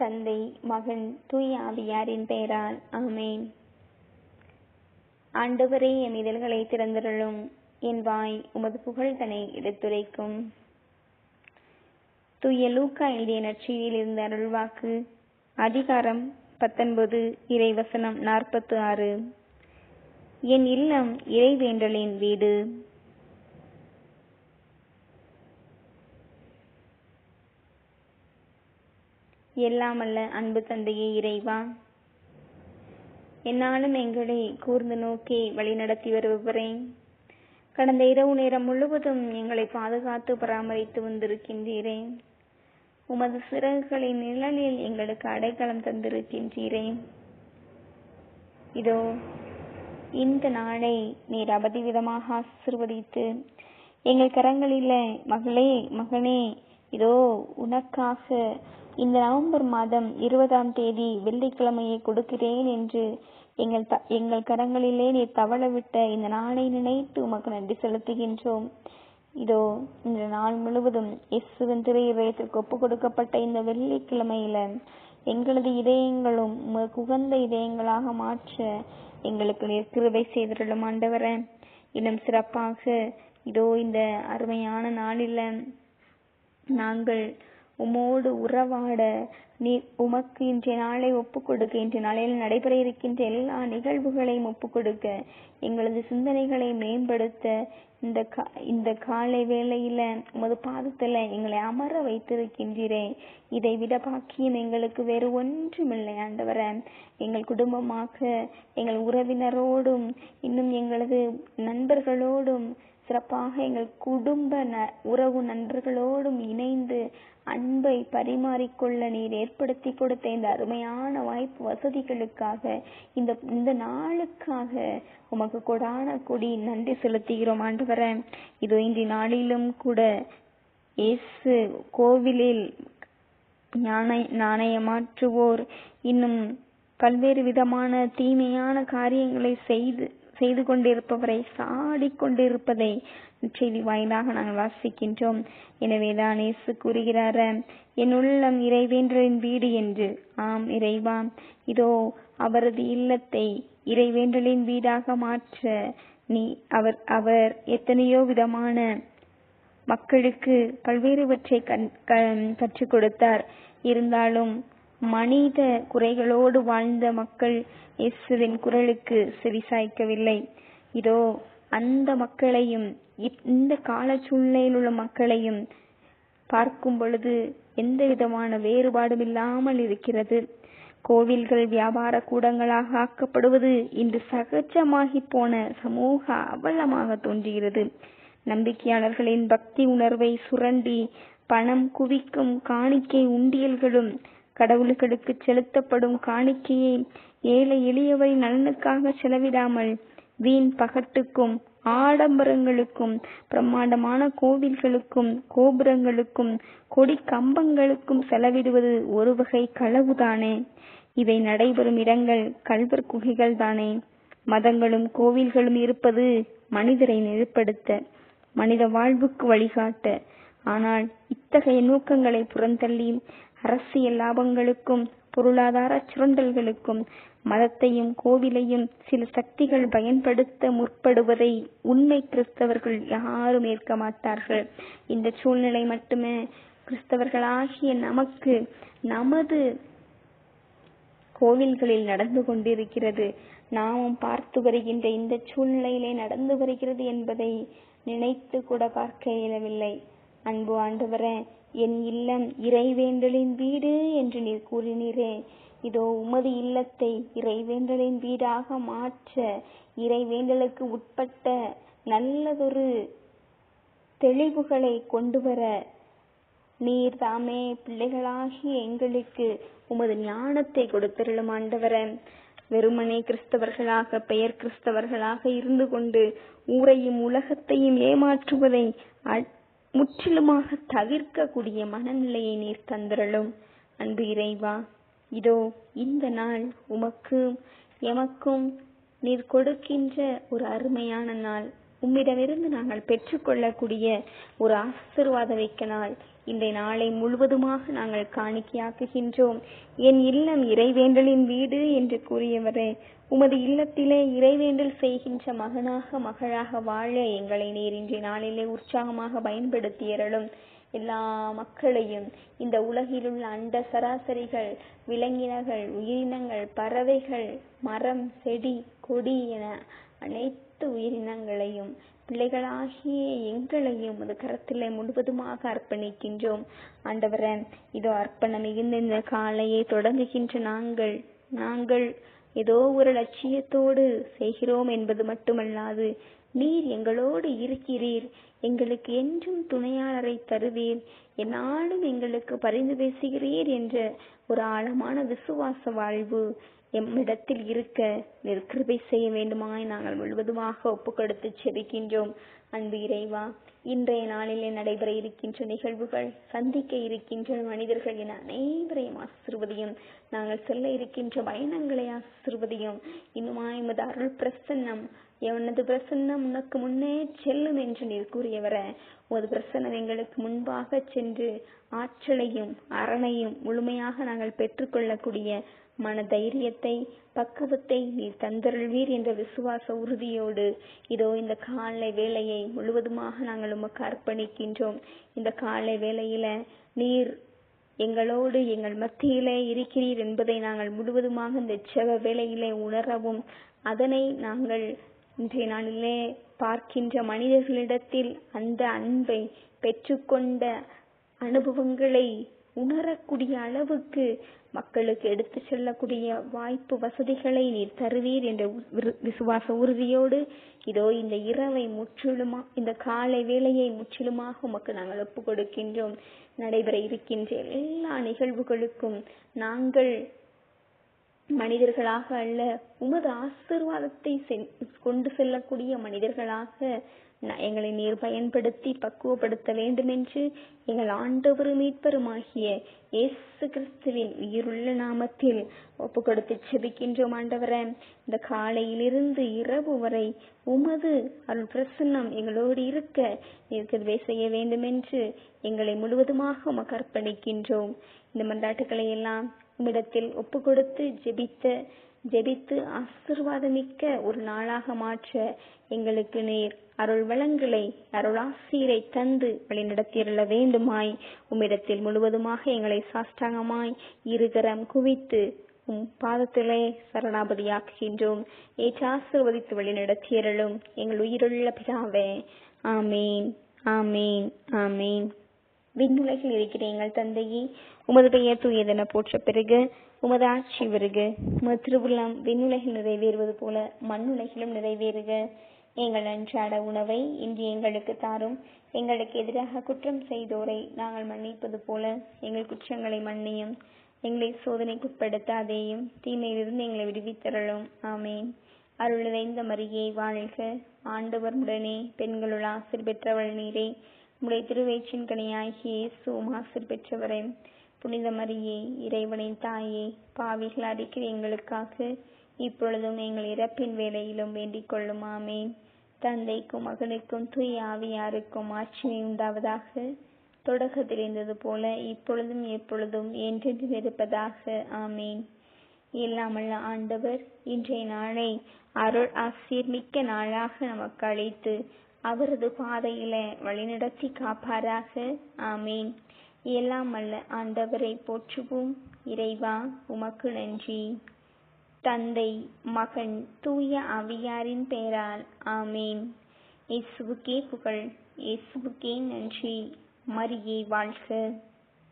தந்தை மகன் தூய ஆவியாரின் பெயரால். ஆமேன். ஆண்டவரே என் இதழ்களை திறந்திருளும். என் வாய் உமது புகழ்தனை எடுத்துரைக்கும். தூய லூக்கா எழுதிய நற்செய்தியில் இருந்த அருள்வாக்கு அதிகாரம் பத்தொன்பது இறைவசனம் நாற்பத்து ஆறு. என் இல்லம் இறைவேண்டலின் வீடு. எல்லாமல்ல அன்பு தந்தையே இறைவா. என்னாலும் எங்களை கூர்ந்து நோக்கி வழிநடத்தி வருபவரே. கடந்த இரவு நேரம் முழுவதும் எங்களை பாதுகாத்து பராமரித்து வந்திருக்கின்றீரே. உமது சிறகுகளின் நிழலில் எங்களுக்கு அடைக்கலம் தந்திருக்கின்றீரே. இதோ இந்த நாளை நீர் அபதிவிதமாக ஆசிர்வதித்து எங்கள் கரங்களில மகளே மகனே இதோ உனக்காக இந்த நவம்பர் மாதம் இருபதாம் தேதி வெள்ளிக்கிழமையை கொடுக்கிறேன் என்று எங்கள் த எங்கள் கரங்களிலே நீர் தவள விட்ட இந்த நாளை நினைத்து உமக்கு நன்றி செலுத்துகின்றோம். இதோ இந்த நாள் முழுவதும் இயேசுவின் திரு ஒப்பு கொடுக்கப்பட்ட இந்த வெள்ளிக்கிழமையில எங்களது இதயங்களும் குகந்த உகந்த இதயங்களாக மாற்ற எங்களுக்கு நீர் கிருபை செய்திருளும் ஆண்டவரே. இன்னும் சிறப்பாக இதோ இந்த அருமையான நாளில நாங்கள் உமோடு உறவாட நீ உமக்கு இன்றைய நாளை ஒப்புக் கொடுக்க இன்றைய நாளில் நடைபெற இருக்கின்ற எல்லா நிகழ்வுகளையும் ஒப்புக் கொடுக்க எங்களது சிந்தனைகளை மேம்படுத்த. இந்த கா இந்த காலை வேளையில உமது பாதத்துல எங்களை அமர வைத்திருக்கின்றீரே. இதை விட பாக்கியம் எங்களுக்கு வேறு ஒன்றுமில்லை ஆண்டவர. எங்கள் குடும்பமாக எங்கள் உறவினரோடும் இன்னும் எங்களது நண்பர்களோடும் சிறப்பாக எங்கள் குடும்ப ந உறவு நண்பர்களோடும் இணைந்து அன்பை பரிமாறிக்கொள்ள நீர் ஏற்படுத்தி கொடுத்த இந்த அருமையான வாய்ப்பு வசதிகளுக்காக இந்த இந்த நாளுக்காக உமக்கு கொடான கொடி நன்றி செலுத்துகிறோம் ஆண்டவர. இதோ இன்றைய நாளிலும் கூட இயேசு கோவிலில் நாணய நாணயமாற்றுவோர். இன்னும் பல்வேறு விதமான தீமையான காரியங்களை செய்து செய்து கொண்டிருப்பவரை சாடிக் கொண்டிருப்பதை செய்தி வாயிலாக நாங்கள் வாசிக்கின்றோம். எனவேதான் இயேசு கூறுகிறார என் உள்ளம் இறைவேன்றலின் வீடு என்று. ஆம் இறைவா இதோ அவரது இல்லத்தை இறைவேன்றலின் வீடாக மாற்ற நீ அவர் அவர் எத்தனையோ விதமான மக்களுக்கு பல்வேறுவற்றை கண் கற்றுக் கொடுத்தார். இருந்தாலும் மனித குறைகளோடு வாழ்ந்த மக்கள் இயேசுவின் குரலுக்கு செவிசாய்க்கவில்லை. இதோ அந்த மக்களையும் இந்த கால சூழ்நிலையில் உள்ள மக்களையும் பார்க்கும் பொழுது எந்த விதமான வேறுபாடும் இல்லாமல் இருக்கிறது. கோவில்கள் வியாபார கூடங்களாக ஆக்கப்படுவது இன்று சகஜமாகி போன சமூக அவலமாக தோன்றுகிறது. நம்பிக்கையாளர்களின் பக்தி உணர்வை சுரண்டி பணம் குவிக்கும் காணிக்கை உண்டியல்களும் கடவுள்களுக்கு செலுத்தப்படும் காணிக்கையை ஏழை எளியவை நலனுக்காக செலவிடாமல் வீண் பகட்டுக்கும் ஆடம்பரங்களுக்கும் பிரம்மாண்டமான கோவில்களுக்கும் கோபுரங்களுக்கும் கொடி கம்பங்களுக்கும் செலவிடுவது ஒரு வகை களவுதானே? இவை நடைபெறும் இடங்கள் கல்வர் குகைகள் தானே. மதங்களும் கோவில்களும் இருப்பது மனிதரை நெருப்படுத்த மனித வாழ்வுக்கு வழிகாட்ட ஆனால் இத்தகைய நோக்கங்களை புறந்தள்ளி அரசியல் லாபங்களுக்கும் பொருளாதார சுரண்டல்களுக்கும் மதத்தையும் கோவிலையும் சில சக்திகள் பயன்படுத்த முற்படுவதை உண்மை கிறிஸ்தவர்கள் யாரும் ஏற்க மாட்டார்கள். இந்த சூழ்நிலை மட்டுமே கிறிஸ்தவர்களாகிய நமக்கு நமது கோவில்களில் நடந்து கொண்டிருக்கிறது. நாமும் பார்த்து வருகின்ற இந்த சூழ்நிலையிலே நடந்து வருகிறது என்பதை நினைத்து கூட பார்க்க இயலவில்லை. அன்பு ஆண்டவரே என் இல்லம் இறைவேண்டலின் வீடு என்று நீர் கூறினீரே. இதோ உமது இல்லத்தை இறைவேண்டலின் வீடாக மாற்ற இறைவேண்டலுக்கு உட்பட்ட நல்லதொரு தெளிவுகளை கொண்டு வர நீர் தாமே பிள்ளைகளாகிய எங்களுக்கு உமது ஞானத்தை கொடுத்திருளும் ஆண்டவரன் வெறுமனே கிறிஸ்தவர்களாக பெயர் கிறிஸ்தவர்களாக இருந்து கொண்டு ஊரையும் உலகத்தையும் ஏமாற்றுவதை முற்றிலுமாக தவிர்க்கக்கூடிய மனநிலையை நீர் தந்திரலும் அன்பு இறைவா இதோ இந்த நாள் உமக்கும் எமக்கும் நீர் கொடுக்கின்ற ஒரு அருமையான நாள். உம்மிடமிருந்து நாங்கள் பெற்றுக்கொள்ளக்கூடிய ஒரு ஆசிர்வாத வைக்க நாள் நாளை முழுவதுமாக நாங்கள் காணிக்கையாக்குகின்றோம். என் இல்லம் இறைவேண்டலின் வீடு என்று கூறியவரே உமது இல்லத்திலே இறைவேண்டல் செய்கின்ற மகனாக மகளாக வாழ எங்களை நீர் இன்றைய நாளிலே உற்சாகமாக பயன்படுத்தியறலும் எல்லா மக்களையும் இந்த உலகிலுள்ள அண்ட சராசரிகள் விலங்கினங்கள் உயிரினங்கள் பறவைகள் மரம் செடி கொடி என அனைத்து அனைத்து உயிரினங்களையும் பிள்ளைகளாகிய எங்களையும் உமது கரத்திலே முழுவதுமாக அர்ப்பணிக்கின்றோம். ஆண்டவரே இதோ அர்ப்பணம் மிகுந்த இந்த காலையை தொடங்குகின்ற நாங்கள் நாங்கள் ஏதோ ஒரு லட்சியத்தோடு செய்கிறோம் என்பது மட்டுமல்லாது நீர் எங்களோடு இருக்கிறீர். எங்களுக்கு என்றும் துணையாளரை தருவீர். என்னாலும் எங்களுக்கு பரிந்து பேசுகிறீர் என்ற ஒரு ஆழமான விசுவாச வாழ்வு எம்மிடத்தில் இருக்க நீர் கிருபை செய்ய வேண்டுமாய் நாங்கள் முழுவதுமாக ஒப்பு கொடுத்து செபிக்கின்றோம். அன்பு இறைவா இன்றைய நாளிலே நடைபெற இருக்கின்ற நிகழ்வுகள் சந்திக்க இருக்கின்ற மனிதர்கள் என அனைவரையும் ஆசிர்வதியும். நாங்கள் செல்ல இருக்கின்ற பயணங்களை ஆசிர்வதியும். இன்னுமாய் எமது அருள் பிரசன்னம் எவனது பிரசன்னம் உனக்கு முன்னே செல்லும் என்று நீர் கூறியவர உமது பிரசன்னம் எங்களுக்கு முன்பாக சென்று ஆற்றலையும் அரணையும் முழுமையாக நாங்கள் பெற்றுக்கொள்ளக்கூடிய மன தைரியத்தை பக்குவத்தை நீர் தந்தருள்வீர் என்ற விசுவாச உறுதியோடு. இதோ இந்த காலை வேலையை முழுவதுமாக நாங்கள் உமக்கு அர்ப்பணிக்கின்றோம். இந்த காலை வேலையில நீர் எங்களோடு எங்கள் மத்தியிலே இருக்கிறீர் என்பதை நாங்கள் முழுவதுமாக இந்த செவ வேலையிலே உணரவும். அதனை நாங்கள் இன்றைய நாளிலே பார்க்கின்ற மனிதர்களிடத்தில் அந்த அன்பை பெற்றுக்கொண்ட அனுபவங்களை உணரக்கூடிய அளவுக்கு மக்களுக்கு எடுத்து செல்லக்கூடிய வாய்ப்பு வசதிகளை நீர் தருவீர் என்ற விசுவாச உறுதியோடு இதோ இந்த இரவை முற்றிலுமா இந்த காலை வேலையை முற்றிலுமாக உமக்கு நாங்கள் ஒப்பு கொடுக்கின்றோம் நடைபெற இருக்கின்ற எல்லா நிகழ்வுகளுக்கும் நாங்கள் மனிதர்களாக அல்ல உமது ஆசிர்வாதத்தை கொண்டு செல்லக்கூடிய மனிதர்களாக எங்களை நீர் பயன்படுத்தி பக்குவப்படுத்த வேண்டும் என்று எங்கள் ஆண்டவரும் மீட்பருமாகிய இயேசு கிறிஸ்துவின் உயிருள்ள நாமத்தில் ஒப்பு கொடுத்து செபிக்கின்றோம் ஆண்டவர. இந்த காலையிலிருந்து இரவு வரை உமது அருள் பிரசன்னம் எங்களோடு இருக்க நீர்க்கதுவே செய்ய வேண்டும் என்று எங்களை முழுவதுமாக உமக்கு அர்ப்பணிக்கின்றோம். இந்த மன்றாட்டுக்களை எல்லாம் உம்மிடத்தில் ஒப்பு கொடுத்து ஜெபித்த ஜெபித்து ஆசிர்வாதமிக்க ஒரு நாளாக மாற்ற எங்களுக்கு நேர் அருள் வளங்களை அருளாசீரை தந்து வழிநடத்தியருள வேண்டுமாய். உம்மிடத்தில் முழுவதுமாக எங்களை சாஷ்டாங்கமாய் இருகரம் குவித்து உம் பாதத்திலே சரணாபதியாக்குகின்றோம். ஏற்று ஆசிர்வதித்து வழிநடத்தியருளும் எங்கள் உயிருள்ள பிதாவே. ஆமீன் ஆமீன் ஆமீன். விண்ணுலகில் இருக்கிற எங்கள் தந்தையே உமது பெயர் தூயதென போற்ற பிறகு உமது ஆட்சி வருக. உமது திருவுள்ளம் விண்ணுலகில் நிறைவேறுவது போல மண்ணுலகிலும் நிறைவேறுக. எங்கள் அன்றாட உணவை இன்று எங்களுக்கு தாரும். எங்களுக்கு எதிராக குற்றம் செய்தோரை நாங்கள் மன்னிப்பது போல எங்கள் குற்றங்களை மன்னியும். எங்களை சோதனைக்குட்படுத்தாதேயும் தீமையிலிருந்து எங்களை விடுவித்தரலும் ஆமேன். அருள்நிறைந்த மரியே வாழ்க. ஆண்டவர் உடனே பெண்களுள் ஆசிர் பெற்றவள் நீரே. உடைய திருவேற்றின் கனியாகிய இயேசுவும் ஆசிர் பெற்றவரே. புனித மரியே இறைவனின் தாயே பாவிகள் அடிக்கிற எங்களுக்காக இப்பொழுதும் எங்கள் இறப்பின் வேலையிலும் வேண்டிக் கொள்ளும். ஆமேன். தந்தைக்கும் மகனுக்கும் தூய் ஆவியாருக்கும் ஆட்சிமை உண்டாவதாக. தொடக்கத்தில் இருந்தது போல இப்பொழுதும் எப்பொழுதும் என்றென்றும் இருப்பதாக. ஆமேன். இல்லாமல் ஆண்டவர் இன்றைய நாளை அருள் ஆசிர் மிக்க நாளாக நமக்கு அளித்து அவரது பாதையில வழிநடத்தி காப்பாராக. ஆமேன். எல்லாம் அல்ல ஆண்டவரை போற்றுவோம். இறைவா உமக்கு நன்றி. தந்தை மகன் தூய அவியாரின் பெயரால் ஆமேன். இயேசுவுக்கே புகழ். இயேசுவுக்கே நன்றி. மரியே வாழ்க.